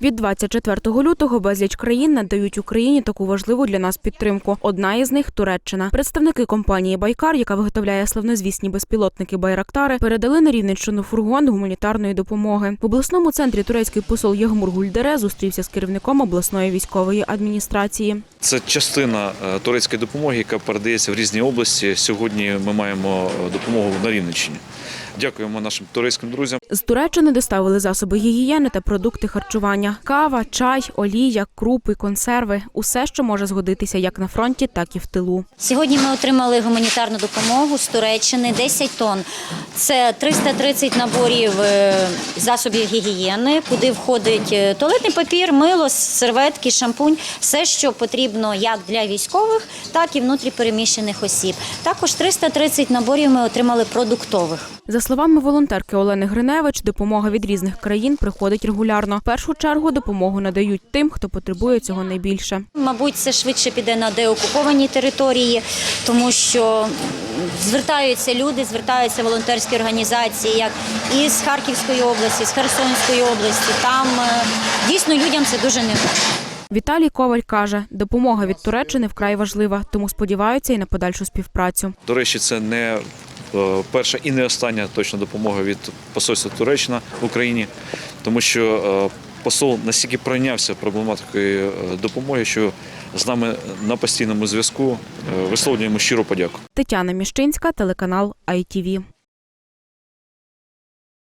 Від 24 лютого безліч країн надають Україні таку важливу для нас підтримку. Одна із них Туреччина. Представники компанії Байкар, яка виготовляє славнозвісні безпілотники Байрактари, передали на Рівненщину фургон гуманітарної допомоги. В обласному центрі турецький посол Єгмур Гульдере зустрівся з керівником обласної військової адміністрації. Це частина е, турецької допомоги, яка передається в різні області. Сьогодні ми маємо е, допомогу на Рівненщині. Дякуємо нашим турецьким друзям. З Туреччини доставили засоби гігієни та продукти харчування: кава, чай, олія, крупи, консерви усе, що може згодитися як на фронті, так і в тилу. Сьогодні ми отримали гуманітарну допомогу з Туреччини 10 тонн. Це 330 наборів е, засобів гігієни, куди входить е, туалетний папір, мило, серветки, шампунь, все, що потрібно як для військових, так і внутріпереміщених осіб. Також 330 наборів ми отримали продуктових. За словами волонтерки Олени Гриневич, допомога від різних країн приходить регулярно. В першу чергу допомогу надають тим, хто потребує цього найбільше. Мабуть, це швидше піде на деокуповані території, тому що звертаються люди, звертаються волонтерські організації, як із Харківської області, з Херсонської області. Там е, дійсно людям це дуже необхідно. Віталій Коваль каже, допомога від Туреччини вкрай важлива, тому сподіваються і на подальшу співпрацю. До речі, це не перша і не остання точна допомога від посольства Туреччина в Україні, тому що е, посол настільки пройнявся проблематикою е, допомоги, що з нами на постійному зв'язку Е, висловлюємо щиру подяку. Тетяна Міщинська, телеканал ITV.